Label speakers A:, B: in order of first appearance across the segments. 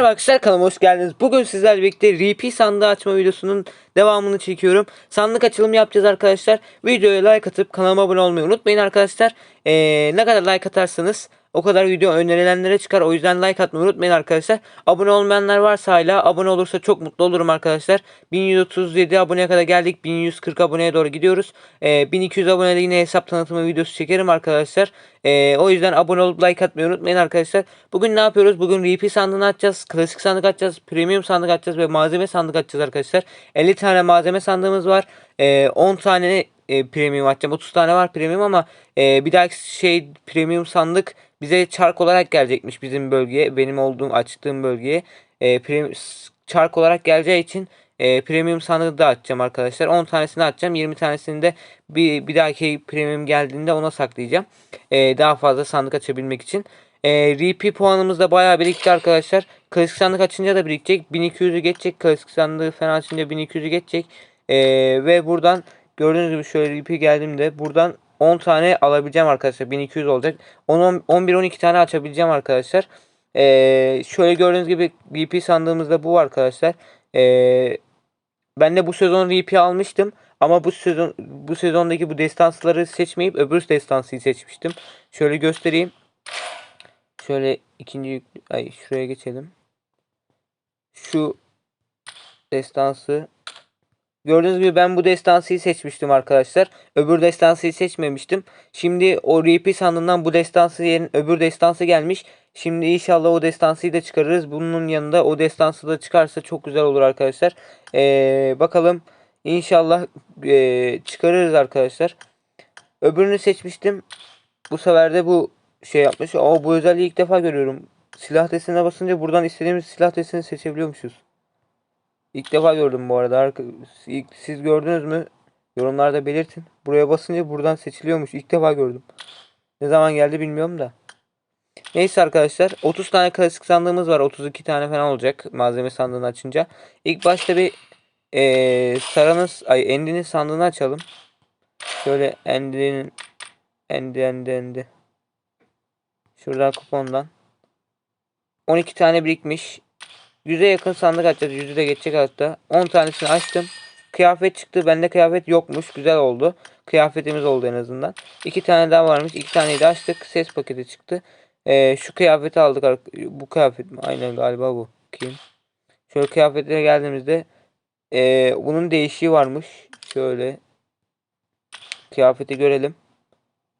A: Merhaba arkadaşlar kanalıma hoş geldiniz. Bugün sizlerle birlikte RP sandığı açma videosunun devamını çekiyorum. Sandık açılımı yapacağız arkadaşlar. Videoya like atıp kanalıma abone olmayı unutmayın arkadaşlar. Ee, ne kadar like atarsanız o kadar video önerilenlere çıkar. O yüzden like atmayı unutmayın arkadaşlar. Abone olmayanlar varsa hala abone olursa çok mutlu olurum arkadaşlar. 1137 aboneye kadar geldik. 1140 aboneye doğru gidiyoruz. Ee, 1200 abonede yine hesap tanıtımı videosu çekerim arkadaşlar. Ee, o yüzden abone olup like atmayı unutmayın arkadaşlar. Bugün ne yapıyoruz? Bugün RP sandığını açacağız. Klasik sandık açacağız. Premium sandık açacağız ve malzeme sandık açacağız arkadaşlar. 50 tane malzeme sandığımız var. Ee, 10 tane e, premium açacağım. 30 tane var premium ama e, bir dahaki şey premium sandık bize çark olarak gelecekmiş bizim bölgeye. Benim olduğum açtığım bölgeye. E, premium, çark olarak geleceği için e, premium sandığı da açacağım arkadaşlar. 10 tanesini açacağım. 20 tanesini de bir, bir dahaki premium geldiğinde ona saklayacağım. E, daha fazla sandık açabilmek için. E, RP puanımız da bayağı birikti arkadaşlar. Klasik sandık açınca da birikecek. 1200'ü geçecek. Klasik sandığı falan açınca 1200'ü geçecek. E, ve buradan gördüğünüz gibi şöyle RP geldiğimde buradan 10 tane alabileceğim arkadaşlar. 1200 olacak. 11-12 tane açabileceğim arkadaşlar. Ee, şöyle gördüğünüz gibi VP sandığımızda bu arkadaşlar. Ee, ben de bu sezon VP almıştım. Ama bu sezon bu sezondaki bu destansları seçmeyip öbür destansıyı seçmiştim. Şöyle göstereyim. Şöyle ikinci ay şuraya geçelim. Şu destansı Gördüğünüz gibi ben bu destansıyı seçmiştim arkadaşlar. Öbür destansıyı seçmemiştim. Şimdi o RP sandığından bu destansı yerin öbür destansı gelmiş. Şimdi inşallah o destansıyı da çıkarırız. Bunun yanında o destansı da çıkarsa çok güzel olur arkadaşlar. Ee, bakalım inşallah ee, çıkarırız arkadaşlar. Öbürünü seçmiştim. Bu sefer de bu şey yapmış. Aa, bu özelliği ilk defa görüyorum. Silah desenine basınca buradan istediğimiz silah desenini seçebiliyormuşuz. İlk defa gördüm bu arada. Siz gördünüz mü? Yorumlarda belirtin. Buraya basınca buradan seçiliyormuş. İlk defa gördüm. Ne zaman geldi bilmiyorum da. Neyse arkadaşlar. 30 tane klasik sandığımız var. 32 tane falan olacak. Malzeme sandığını açınca. İlk başta bir eee Sara'nın ay Endi'nin sandığını açalım. Şöyle Endi'nin Endi Endi Endi. Şuradan kupondan. 12 tane birikmiş. 100'e yakın sandık açacağız. 100'ü de geçecek hatta. 10 tanesini açtım. Kıyafet çıktı. Bende kıyafet yokmuş. Güzel oldu. Kıyafetimiz oldu en azından. 2 tane daha varmış. 2 taneyi de açtık. Ses paketi çıktı. Ee, şu kıyafeti aldık. Bu kıyafet mi? Aynen galiba bu. Kim? Şöyle kıyafetlere geldiğimizde ee, bunun değişiği varmış. Şöyle kıyafeti görelim.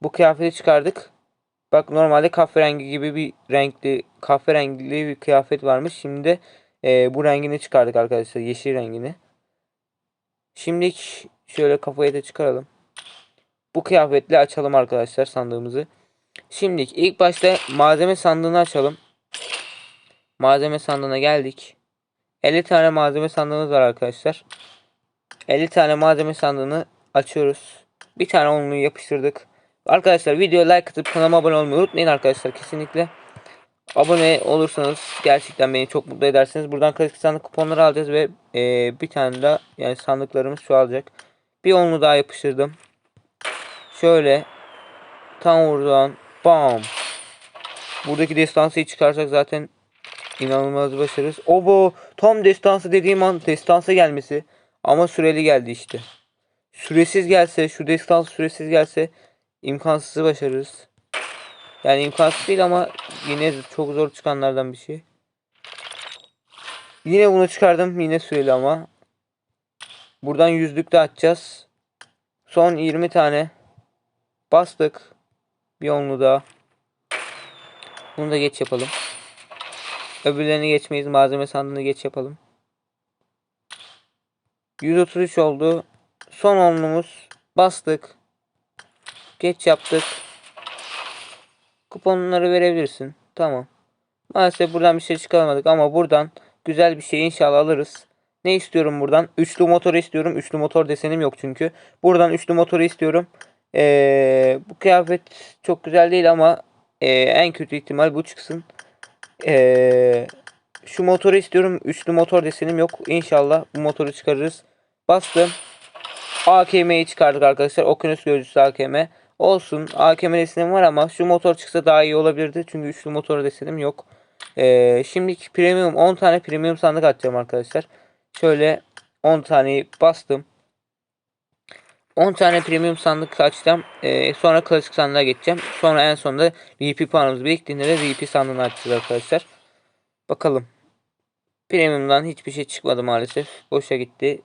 A: Bu kıyafeti çıkardık. Bak normalde kahverengi gibi bir renkli kahverengili bir kıyafet varmış. Şimdi e, bu rengini çıkardık arkadaşlar. Yeşil rengini. Şimdi şöyle kafayı da çıkaralım. Bu kıyafetle açalım arkadaşlar sandığımızı. Şimdi ilk başta malzeme sandığını açalım. Malzeme sandığına geldik. 50 tane malzeme sandığımız var arkadaşlar. 50 tane malzeme sandığını açıyoruz. Bir tane onluyu yapıştırdık. Arkadaşlar videoya like atıp kanalıma abone olmayı unutmayın arkadaşlar kesinlikle. Abone olursanız gerçekten beni çok mutlu edersiniz. Buradan klasik sandık kuponları alacağız ve eee, bir tane daha yani sandıklarımız çoğalacak. Bir onlu daha yapıştırdım. Şöyle tam oradan bam. Buradaki destansıyı çıkarsak zaten inanılmaz başarırız. Obo tam destansı dediğim an destansa gelmesi ama süreli geldi işte. Süresiz gelse şu destans süresiz gelse imkansızı başarırız. Yani imkansız değil ama yine çok zor çıkanlardan bir şey. Yine bunu çıkardım. Yine süreli ama. Buradan yüzlük de açacağız. Son 20 tane. Bastık. Bir onlu daha. Bunu da geç yapalım. Öbürlerini geçmeyiz. Malzeme sandığını geç yapalım. 133 oldu. Son onlumuz. Bastık. Geç yaptık. Kuponları verebilirsin. Tamam. Maalesef buradan bir şey çıkaramadık ama buradan güzel bir şey inşallah alırız. Ne istiyorum buradan? Üçlü motor istiyorum. Üçlü motor desenim yok çünkü. Buradan üçlü motoru istiyorum. Ee, bu kıyafet çok güzel değil ama ee, en kötü ihtimal bu çıksın. Ee, şu motoru istiyorum. Üçlü motor desenim yok. İnşallah bu motoru çıkarırız. Bastım. AKM'yi çıkardık arkadaşlar. Okyanus gözcüsü AKM. Olsun. AKM desenim var ama şu motor çıksa daha iyi olabilirdi. Çünkü üçlü motor desenim yok. Ee, şimdiki premium 10 tane premium sandık atacağım arkadaşlar. Şöyle 10 taneyi bastım. 10 tane premium sandık açacağım. Ee, sonra klasik sandığa geçeceğim. Sonra en sonunda VP puanımız biriktiğinde de VP sandığını açacağız arkadaşlar. Bakalım. Premium'dan hiçbir şey çıkmadı maalesef. Boşa gitti.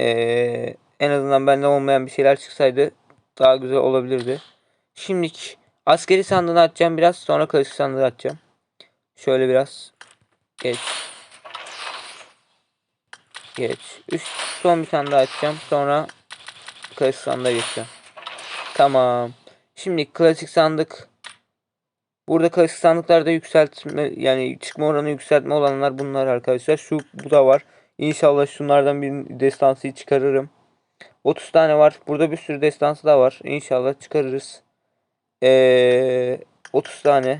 A: Ee, en azından bende olmayan bir şeyler çıksaydı daha güzel olabilirdi. Şimdilik askeri sandığını açacağım biraz. Sonra klasik sandığı açacağım. Şöyle biraz. Geç. Geç. Üst, son bir tane daha açacağım. Sonra klasik sandığa geçeceğim. Tamam. Şimdi klasik sandık. Burada klasik sandıklarda yükseltme yani çıkma oranı yükseltme olanlar bunlar arkadaşlar. Şu bu da var. İnşallah şunlardan bir destansıyı çıkarırım. 30 tane var. Burada bir sürü destansı da var. İnşallah çıkarırız. Ee, 30 tane.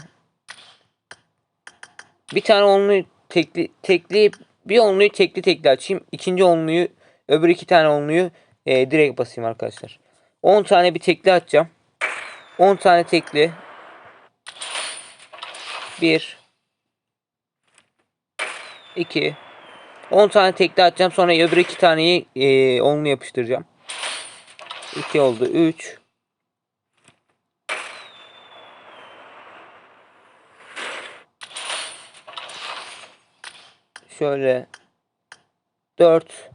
A: Bir tane onluyu tekli tekli bir onluyu tekli tekli açayım. İkinci onluyu öbür iki tane onluyu e, direkt basayım arkadaşlar. 10 tane bir tekli açacağım. 10 tane tekli. 1 2 10 tane tekli atacağım. Sonra öbür iki taneyi e, onlu yapıştıracağım. 2 oldu. 3 Şöyle 4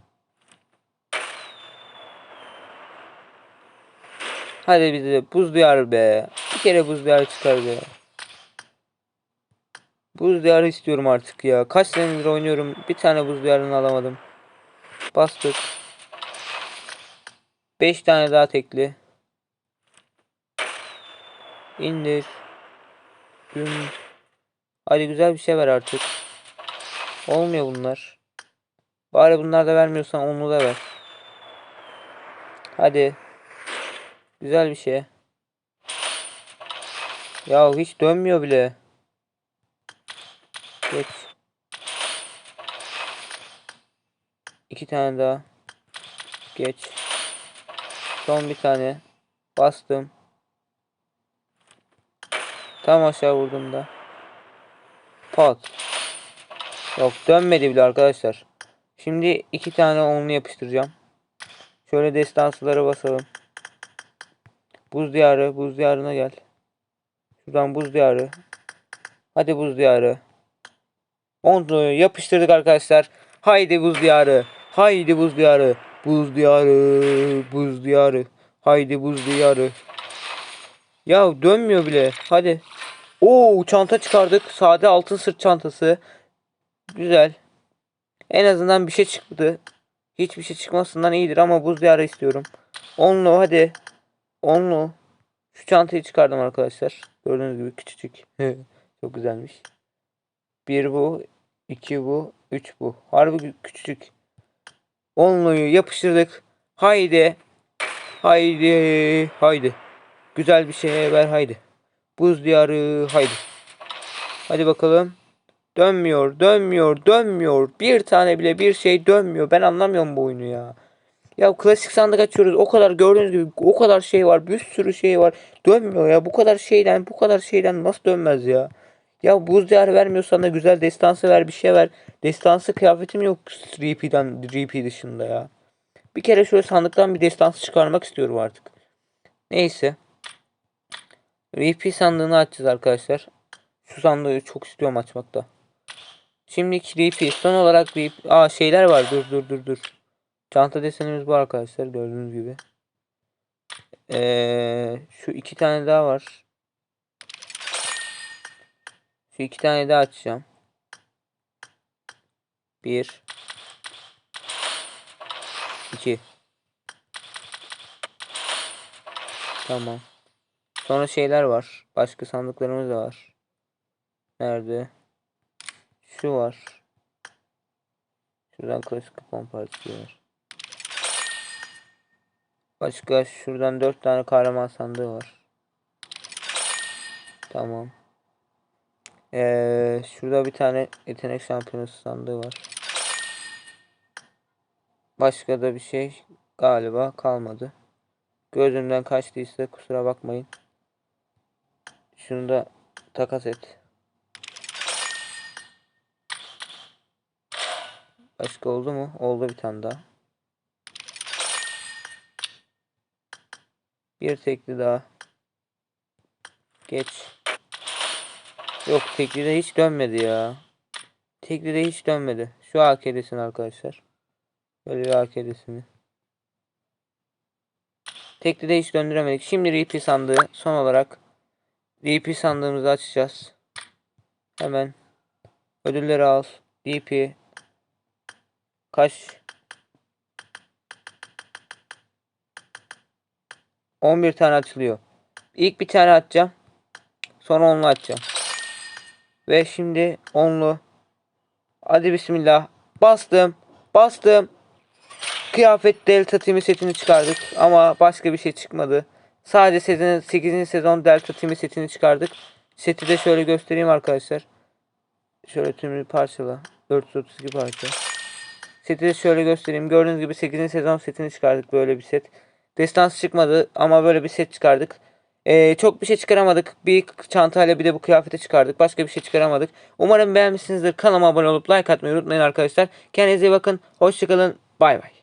A: Hadi bize buz diyarı be. Bir kere buz diyarı çıkar be. Buz diyarı istiyorum artık ya. Kaç senedir oynuyorum. Bir tane buz diyarını alamadım. Bastık. 5 tane daha tekli. İndir. Gün. Hadi güzel bir şey ver artık. Olmuyor bunlar. Bari bunlar da vermiyorsan onu da ver. Hadi. Güzel bir şey. Ya hiç dönmüyor bile. Geç. İki tane daha. Geç. Son bir tane. Bastım. Tam aşağı vurdum da. Pat. Yok dönmedi bile arkadaşlar. Şimdi iki tane onlu yapıştıracağım. Şöyle destansılara basalım. Buz diyarı. Buz diyarına gel. Şuradan buz diyarı. Hadi buz diyarı. Onu yapıştırdık arkadaşlar. Haydi buz diyarı. Haydi buz diyarı. Buz diyarı. Buz diyarı. Haydi buz diyarı. Ya dönmüyor bile. Hadi. Oo çanta çıkardık. Sade altın sırt çantası. Güzel. En azından bir şey çıktı. Hiçbir şey çıkmasından iyidir ama buz diyarı istiyorum. Onlu hadi. Onlu. Şu çantayı çıkardım arkadaşlar. Gördüğünüz gibi küçücük. Çok güzelmiş. Bir bu. iki bu. Üç bu. Harbi küçücük. Onluyu yapıştırdık. Haydi. Haydi. Haydi. Güzel bir şey ver haydi. Buz diyarı haydi. Hadi bakalım. Dönmüyor, dönmüyor, dönmüyor. Bir tane bile bir şey dönmüyor. Ben anlamıyorum bu oyunu ya. Ya klasik sandık açıyoruz. O kadar gördüğünüz gibi o kadar şey var. Bir sürü şey var. Dönmüyor ya. Bu kadar şeyden bu kadar şeyden nasıl dönmez ya? Ya buz diyarı vermiyorsan da güzel destansı ver bir şey ver. Destansı kıyafetim yok RP'den RP dışında ya. Bir kere şöyle sandıktan bir destansı çıkarmak istiyorum artık. Neyse. RP sandığını açacağız arkadaşlar. Şu sandığı çok istiyorum açmakta. Şimdi RP son olarak RP. Aa şeyler var dur dur dur dur. Çanta desenimiz bu arkadaşlar gördüğünüz gibi. Ee, şu iki tane daha var. Şu iki tane daha açacağım. Bir. iki. Tamam. Sonra şeyler var. Başka sandıklarımız da var. Nerede? Şu var. Şuradan klasik kupon partisi var. Başka şuradan dört tane kahraman sandığı var. Tamam. Ee, şurada bir tane yetenek şampiyonası sandığı var. Başka da bir şey galiba kalmadı. Gözümden kaçtıysa kusura bakmayın. Şunu da takas et. Başka oldu mu? Oldu bir tane daha. Bir tekli daha. Geç. Yok tekli de hiç dönmedi ya. Tekli de hiç dönmedi. Şu AK'desin arkadaşlar. Böyle bir AK'desini. Tekli de hiç döndüremedik. Şimdi RP sandığı son olarak RP sandığımızı açacağız. Hemen ödülleri al. DP kaç 11 tane açılıyor. İlk bir tane atacağım. Sonra onlu açacağım. Ve şimdi onlu. Hadi bismillah. Bastım. Bastım. Kıyafet Delta Timi setini çıkardık. Ama başka bir şey çıkmadı. Sadece sezon, 8. sezon Delta Timi setini çıkardık. Seti de şöyle göstereyim arkadaşlar. Şöyle tümünü parçala. 432 parça. Seti de şöyle göstereyim. Gördüğünüz gibi 8. sezon setini çıkardık. Böyle bir set. Destans çıkmadı ama böyle bir set çıkardık. Ee, çok bir şey çıkaramadık. Bir çantayla bir de bu kıyafeti çıkardık. Başka bir şey çıkaramadık. Umarım beğenmişsinizdir. Kanalıma abone olup like atmayı unutmayın arkadaşlar. Kendinize iyi bakın. Hoşçakalın. Bay bay.